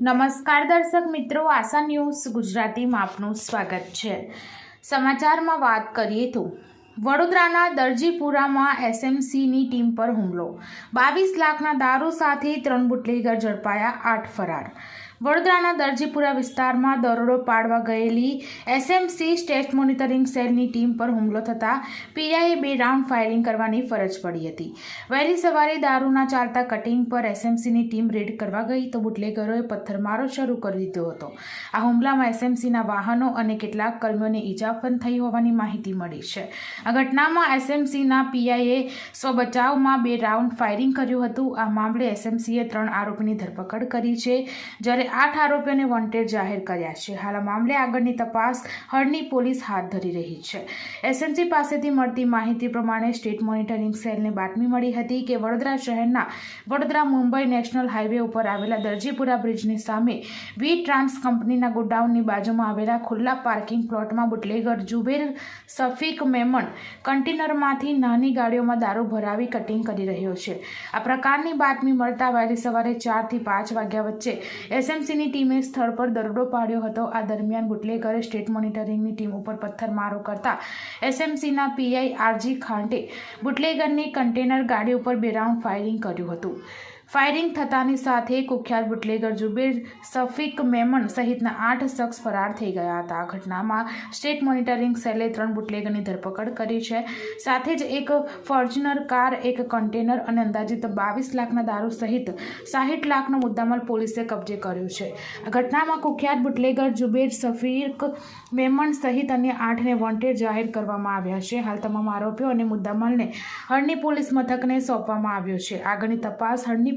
નમસ્કાર દર્શક મિત્રો, આશા ન્યૂઝ ગુજરાતીમાં આપનું સ્વાગત છે. સમાચારમાં વાત કરીએ તો, વડોદરાના દરજીપુરામાં એસએમસીની ટીમ પર હુમલો. બાવીસ લાખના દારૂ સાથે ત્રણ બુટલેગર ઝડપાયા, આઠ ફરાર. વડોદરાના દરજીપુરા વિસ્તારમાં દરોડો પાડવા ગયેલી એસએમસી સ્ટેટ મોનિટરિંગ સેલની ટીમ પર હુમલો થતાં પીઆઈએ બે રાઉન્ડ ફાયરિંગ કરવાની ફરજ પડી હતી. વહેલી સવારે દારૂના ચાલતા કટિંગ પર એસએમસીની ટીમ રેડ કરવા ગઈ તો બુટલેગરોએ પથ્થરમારો શરૂ કરી દીધો હતો. આ હુમલામાં એસએમસીના વાહનો અને કેટલાક કર્મીઓને ઈજા પણ થઈ હોવાની માહિતી મળી છે. આ ઘટનામાં એસએમસીના પીઆઈએ સ્વબચાવમાં બે રાઉન્ડ ફાયરિંગ કર્યું હતું. આ મામલે એસએમસીએ ત્રણ આરોપીની ધરપકડ કરી છે. જ્યારે આઠ આરોપીઓને વોન્ટેડ જાહેર કર્યા છે. હાલ આ મામલે આગળની તપાસ હળની પોલીસ હાથ ધરી રહી છે. એસએમસી પાસેથી મળતી માહિતી પ્રમાણે સ્ટેટ મોનિટરિંગ સેલને બાતમી મળી હતી કે વડોદરા શહેરના વડોદરા મુંબઈ નેશનલ હાઈવે ઉપર આવેલા દરજીપુરા બ્રિજની સામે વી ટ્રાન્સ કંપનીના ગોડાઉનની બાજુમાં આવેલા ખુલ્લા પાર્કિંગ પ્લોટમાં બુટલેગર જુબેર સફીક મેમન કન્ટેનરમાંથી નાની ગાડીઓમાં દારૂ ભરાવી કટિંગ કરી રહ્યો છે. આ પ્રકારની બાતમી મળતા વહેલી સવારે ચારથી પાંચ વાગ્યા વચ્ચે એસએમસીની ટીમે સ્થળ પર દરોડો પાડ્યો હતો. આ દરમિયાન બુટલેગરે સ્ટેટ મોનિટરિંગની ટીમ ઉપર પથ્થરમારો કરતા એસએમસીના પીઆઈ આરજી ખાંટે બુટલેગરની કન્ટેનર ગાડી ઉપર બે રાઉન્ડ ફાયરિંગ કર્યું હતું. ફાયરિંગ થતાની સાથે કુખ્યાત બુટલેગર જુબેર સફીક મેમન સહિતના આઠ શખ્સ ફરાર થઈ ગયા હતા. આ ઘટનામાં સ્ટેટ મોનિટરિંગ સેલે ત્રણ બુટલેગરની ધરપકડ કરી છે. સાથે જ એક ફોર્ચ્યુનર કાર, એક કન્ટેનર અને અંદાજિત બાવીસ લાખના દારૂ સહિત સાહીઠ લાખનો મુદ્દામાલ પોલીસે કબજે કર્યો છે. આ ઘટનામાં કુખ્યાત બુટલેગર જુબેર સફીક મેમણ સહિત અન્ય આઠને વોન્ટેડ જાહેર કરવામાં આવ્યા છે. હાલ તમામ આરોપીઓ અને મુદ્દામાલને હળની પોલીસ મથકને સોંપવામાં આવ્યો છે. આગળની તપાસ હળની